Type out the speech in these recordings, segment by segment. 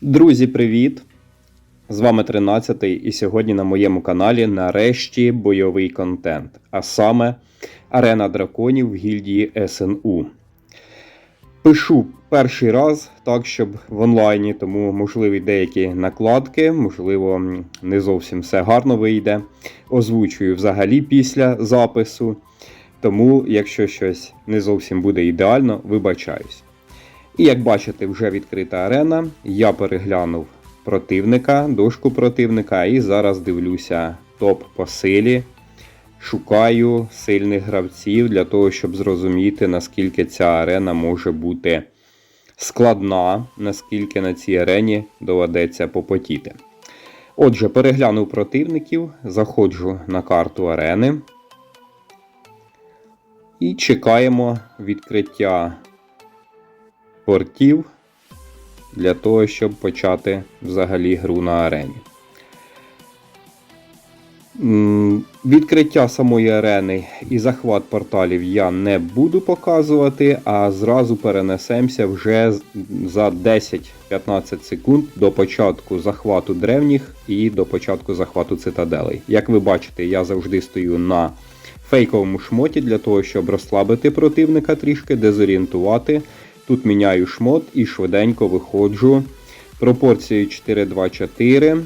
Друзі, привіт! З вами 13-й і сьогодні на моєму каналі нарешті бойовий контент, а саме Арена драконів в гільдії СНУ. Пишу перший раз, так, щоб в онлайні, тому можливі деякі накладки, можливо, не зовсім все гарно вийде. Озвучую взагалі після запису. Тому, якщо щось не зовсім буде ідеально, вибачаюсь. І як бачите, вже відкрита арена. Я переглянув противника, дошку противника, і зараз дивлюся топ по силі. Шукаю сильних гравців для того, щоб зрозуміти, наскільки ця арена може бути складна, наскільки на цій арені доведеться попотіти. Отже, переглянув противників, заходжу на карту арени. І чекаємо відкриття портів для того, щоб почати взагалі гру на арені. Відкриття самої арени і захват порталів я не буду показувати, а зразу перенесемося вже за 10-15 секунд до початку захвату древніх і до початку захвату цитаделей. Як ви бачите, я завжди стою на фейковому шмоті для того, щоб розслабити противника трішки, дезорієнтувати. Тут міняю шмот і швиденько виходжу пропорцією 4-2-4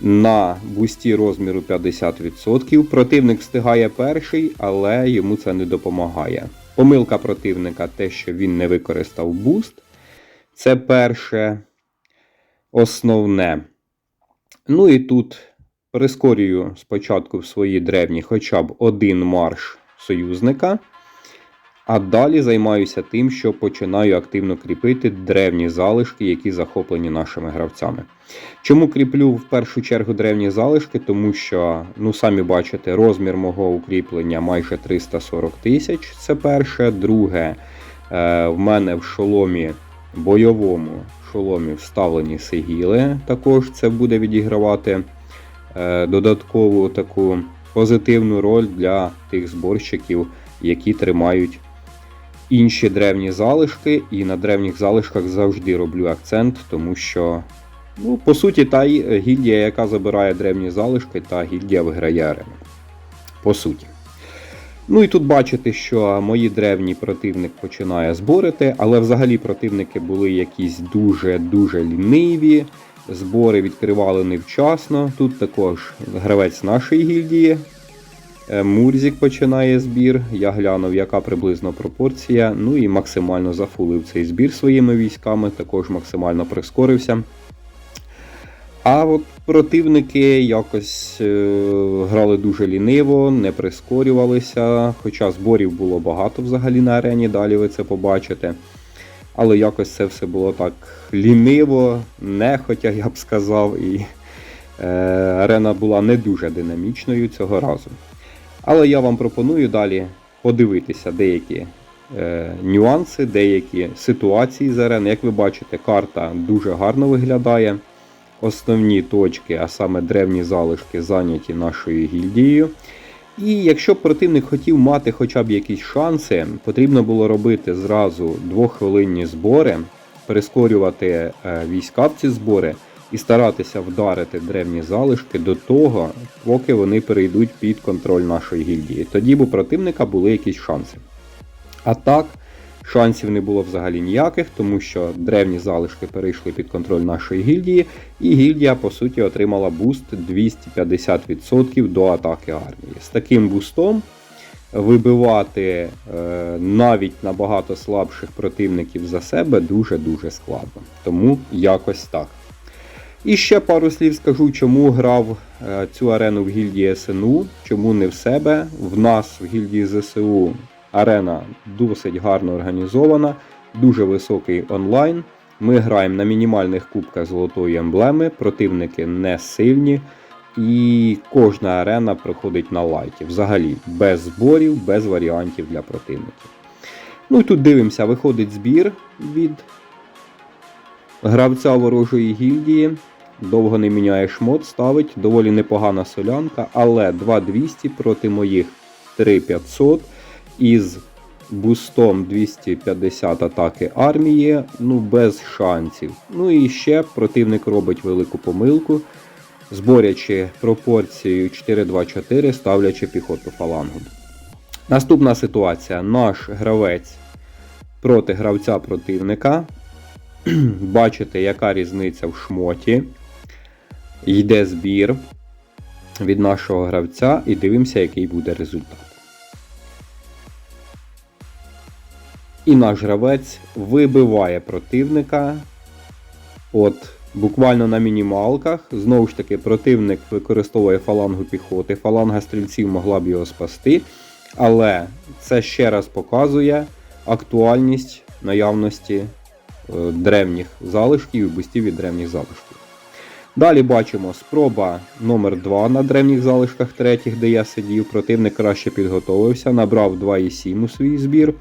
на бусті розміру 50%. Противник встигає перший, але йому це не допомагає. Помилка противника те, що він не використав буст. Це перше основне. Ну і тут прискорюю спочатку в свої древні хоча б один марш союзника. А далі займаюся тим, що починаю активно кріпити древні залишки, які захоплені нашими гравцями. Чому кріплю в першу чергу древні залишки? Тому що, ну самі бачите, розмір мого укріплення майже 340 тисяч. Це перше. Друге, е, в мене в шоломі бойовому шоломі вставлені сигіли. Також це буде відігравати е, додаткову таку позитивну роль для тих зборщиків, які тримають інші древні залишки, і на древніх залишках завжди роблю акцент, тому що, ну, по суті, та е, гільдія, яка забирає древні залишки, та гільдія виграє арену. По суті. Ну і тут бачите, що мої древні противник починає зборити, але взагалі противники були якісь дуже-дуже ліниві. Збори відкривали невчасно. Тут також гравець нашої гільдії Мурзік починає збір. Я глянув, яка приблизно пропорція. Ну і максимально зафулив цей збір своїми військами, також максимально прискорився. А от противники якось е, грали дуже ліниво, не прискорювалися, хоча зборів було багато взагалі на арені, далі ви це побачите. Але якось це все було так ліниво, нехотя, я б сказав, і е, арена була не дуже динамічною цього разу. Але я вам пропоную далі подивитися деякі е, нюанси, деякі ситуації з арени. Як ви бачите, карта дуже гарно виглядає. Основні точки, а саме древні залишки, зайняті нашою гільдією. І якщо противник хотів мати хоча б якісь шанси, потрібно було робити зразу двохвилинні збори, прискорювати е, війська в ці збори і старатися вдарити древні залишки до того, поки вони перейдуть під контроль нашої гільдії. Тоді б у противника були якісь шанси. А так, шансів не було взагалі ніяких, тому що древні залишки перейшли під контроль нашої гільдії, і гільдія, по суті, отримала буст 250% до атаки армії. З таким бустом вибивати е, навіть набагато слабших противників за себе дуже-дуже складно. Тому якось так. І ще пару слів скажу, чому грав е, цю арену в гільдії СНУ, чому не в себе. В нас в гільдії ЗСУ арена досить гарно організована, дуже високий онлайн. Ми граємо на мінімальних кубках золотої емблеми, противники не сильні. І кожна арена проходить на лайті. Взагалі, без зборів, без варіантів для противників. Ну і тут дивимося, виходить збір від гравця ворожої гільдії. Довго не міняє шмот, ставить доволі непогана солянка, але 2200 проти моїх 3500 із бустом 250 атаки армії, ну без шансів. Ну і ще противник робить велику помилку, зборячи пропорцію 4-2-4, ставлячи піхоту фалангу. Наступна ситуація. Наш гравець проти гравця противника. Бачите, яка різниця в шмоті. Йде збір від нашого гравця і дивимося, який буде результат. І наш гравець вибиває противника. От, буквально на мінімалках. Знову ж таки, противник використовує фалангу піхоти. Фаланга стрільців могла б його спасти. Але це ще раз показує актуальність наявності е, древніх залишків і бустів від древніх залишків. Далі бачимо спроба номер 2 на древніх залишках третіх, де я сидів. Противник краще підготовився, набрав 2,7 у свій збір.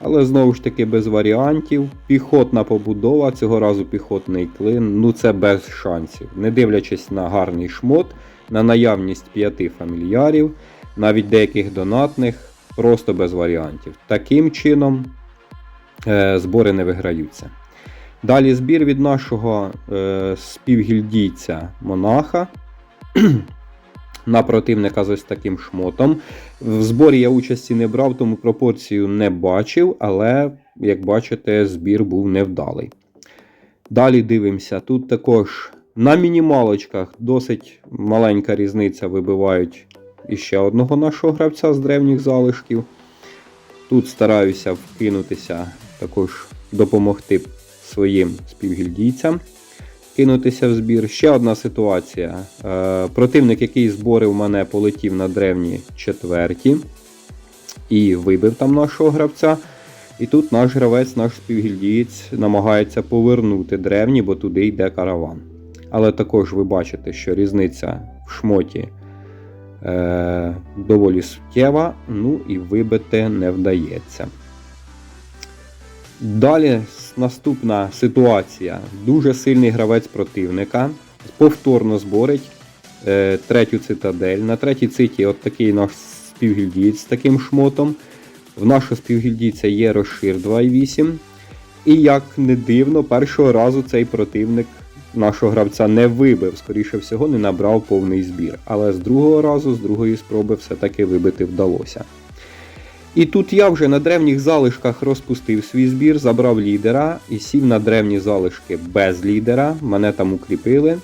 Але знову ж таки без варіантів. Піхотна побудова, цього разу піхотний клин, ну це без шансів. Не дивлячись на гарний шмот, на наявність п'яти фамільярів, навіть деяких донатних, просто без варіантів. Таким чином е, збори не виграються. Далі збір від нашого е, співгільдійця монаха на противника з ось таким шмотом. В зборі я участі не брав, тому пропорцію не бачив, але, як бачите, збір був невдалий. Далі дивимося. Тут також на мінімалочках досить маленька різниця вибивають іще одного нашого гравця з древніх залишків. Тут стараюся вкинутися, також допомогти своїм співгільдійцям кинутися в збір. Ще одна ситуація. Е, противник, який зборив мене, полетів на древні четверті і вибив там нашого гравця. І тут наш гравець, наш співгільдієць намагається повернути древні, бо туди йде караван. Але також ви бачите, що різниця в шмоті е, доволі суттєва, ну і вибити не вдається. Далі наступна ситуація. Дуже сильний гравець противника. Повторно зборить е, третю цитадель. На третій циті от такий наш співгільдієць з таким шмотом. В нашого співгільдійця є розшир 2.8. І як не дивно, першого разу цей противник нашого гравця не вибив, скоріше всього, не набрав повний збір. Але з другого разу, з другої спроби, все-таки вибити вдалося. І тут я вже на древніх залишках розпустив свій збір, забрав лідера і сів на древні залишки без лідера. Мене там укріпили.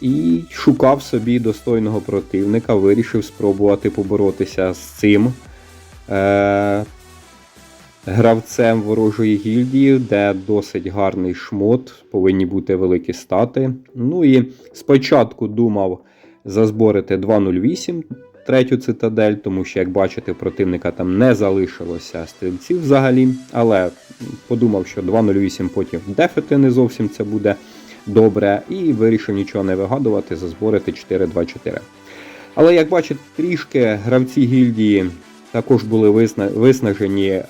І шукав собі достойного противника, вирішив спробувати поборотися з цим е- гравцем ворожої гільдії, де досить гарний шмот, повинні бути великі стати. Ну і спочатку думав зазборити 2.08 третю цитадель, тому що, як бачите, противника там не залишилося стрільців взагалі. Але подумав, що 2.08 потім дефити не зовсім це буде добре, і вирішив нічого не вигадувати, зазборити 4-2-4. Але як бачите, трішки гравці гільдії також були виснажені е,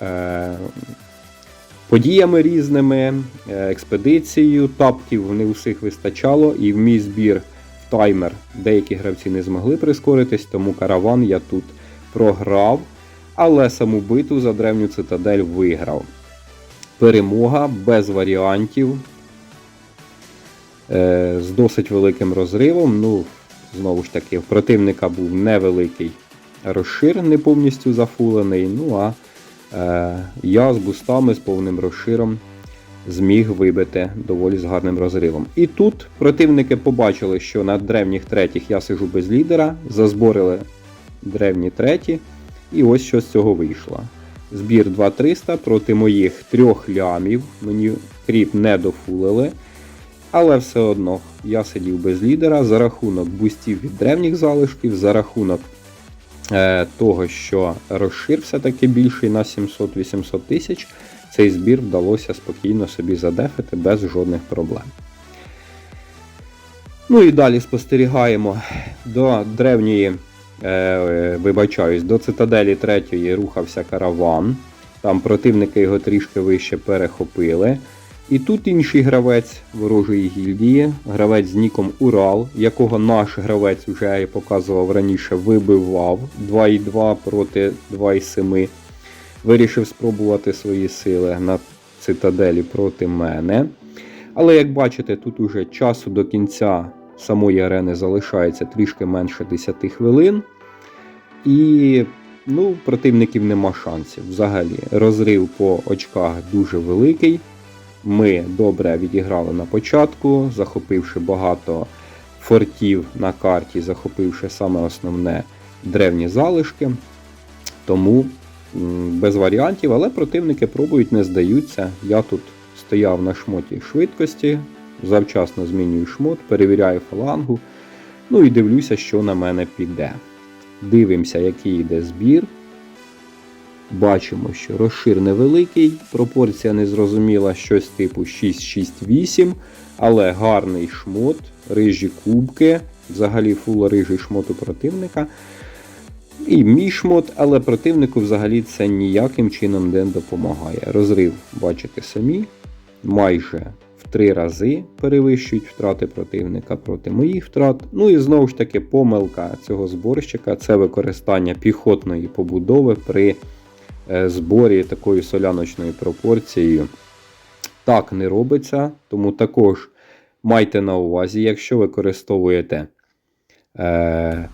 подіями різними, е, експедицією, таптів не усіх вистачало, і в мій збір таймер. Деякі гравці не змогли прискоритись, тому караван я тут програв. Але саму битву за древню цитадель виграв. Перемога без варіантів. Е, з досить великим розривом. Ну, Знову ж таки, в противника був невеликий розшир, не повністю зафулений. Ну а е, я з бустами з повним розширом зміг вибити доволі з гарним розривом. І тут противники побачили, що на древніх третіх я сижу без лідера, зазборили древні треті, і ось що з цього вийшло. Збір 2300 проти моїх трьох лямів. Мені кріп не дофулили. Але все одно я сидів без лідера за рахунок бустів від древніх залишків, за рахунок е, того, що розшир все-таки більший на 700-800 тисяч цей збір вдалося спокійно собі задефити без жодних проблем. Ну і далі спостерігаємо до древньої, е, вибачаюсь, до цитаделі 3 рухався караван. Там противники його трішки вище перехопили. І тут інший гравець ворожої гільдії, гравець з ніком Урал, якого наш гравець вже я показував раніше, вибивав 2,2 проти 2,7. Вирішив спробувати свої сили на цитаделі проти мене. Але як бачите, тут уже часу до кінця самої арени залишається трішки менше 10 хвилин. І ну, противників нема шансів. Взагалі, розрив по очках дуже великий. Ми добре відіграли на початку, захопивши багато фортів на карті, захопивши саме основне древні залишки. Тому без варіантів, але противники пробують, не здаються. Я тут стояв на шмоті швидкості, завчасно змінюю шмот, перевіряю фалангу. Ну і дивлюся, що на мене піде. Дивимося, який йде збір. Бачимо, що розшир невеликий, пропорція незрозуміла, щось типу 6-6-8, але гарний шмот, рижі кубки, взагалі фул рижий шмот у противника. І мій шмот, але противнику взагалі це ніяким чином не допомагає. Розрив, бачите самі, майже в три рази перевищують втрати противника проти моїх втрат. Ну і знову ж таки помилка цього зборщика це використання піхотної побудови при е, зборі такою соляночною пропорцією. Так не робиться, тому також майте на увазі, якщо використовуєте е,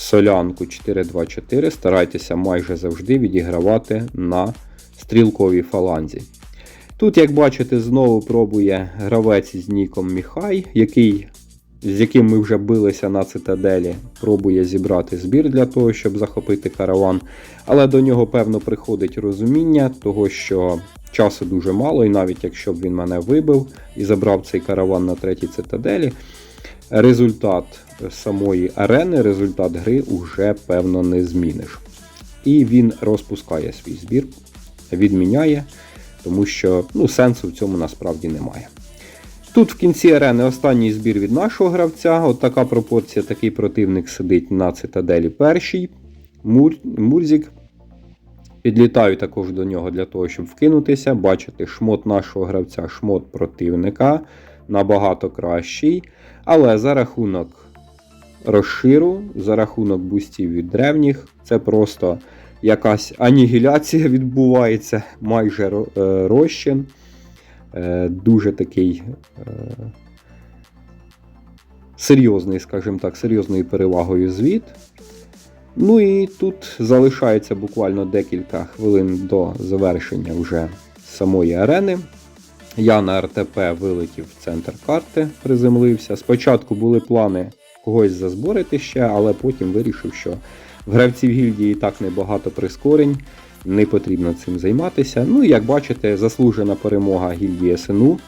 солянку 424, старайтеся майже завжди відігравати на стрілковій фаланзі. Тут, як бачите, знову пробує гравець з ніком Міхай, який, з яким ми вже билися на цитаделі, пробує зібрати збір для того, щоб захопити караван. Але до нього, певно, приходить розуміння, того, що часу дуже мало, і навіть якщо б він мене вибив і забрав цей караван на третій цитаделі, результат самої арени, результат гри уже певно не зміниш. І він розпускає свій збір, відміняє, тому що ну, сенсу в цьому насправді немає. Тут в кінці арени останній збір від нашого гравця. От така пропорція, такий противник сидить на цитаделі першій. Мур, Мурзік. Підлітаю також до нього для того, щоб вкинутися. Бачите, шмот нашого гравця, шмот противника набагато кращий. Але за рахунок розширу, за рахунок бустів від древніх, це просто якась анігіляція відбувається, майже е, розчин. Е, Дуже такий е, серйозний, скажімо так, серйозною перевагою звіт. Ну і тут залишається буквально декілька хвилин до завершення вже самої арени. Я на РТП вилетів в центр карти, приземлився. Спочатку були плани когось зазборити ще, але потім вирішив, що в гравців гільдії і так небагато прискорень, не потрібно цим займатися. Ну і як бачите, заслужена перемога гільдії СНУ.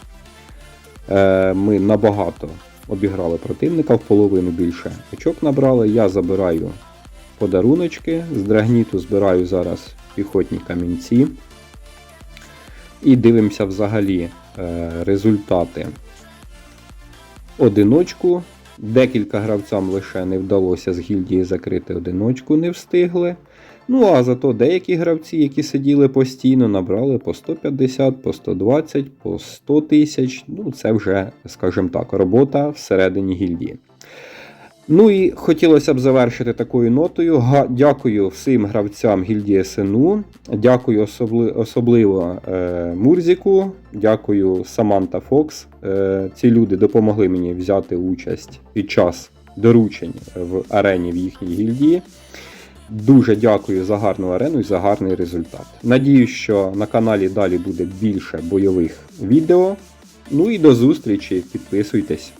Е, Ми набагато обіграли противника, в половину більше очок набрали. Я забираю подаруночки. З драгніту збираю зараз піхотні камінці. І дивимося взагалі е, результати одиночку. Декілька гравцям лише не вдалося з гільдії закрити одиночку, не встигли. Ну а зато деякі гравці, які сиділи постійно, набрали по 150, по 120, по 100 тисяч. Ну, це вже, скажімо так, робота всередині гільдії. Ну і хотілося б завершити такою нотою. Дякую всім гравцям гільдії СНУ. Дякую особли- особливо е, Мурзіку. Дякую Саманта Фокс. Е, ці люди допомогли мені взяти участь під час доручень в арені в їхній гільдії. Дуже дякую за гарну арену і за гарний результат. Надіюсь, що на каналі далі буде більше бойових відео. Ну і до зустрічі, підписуйтесь.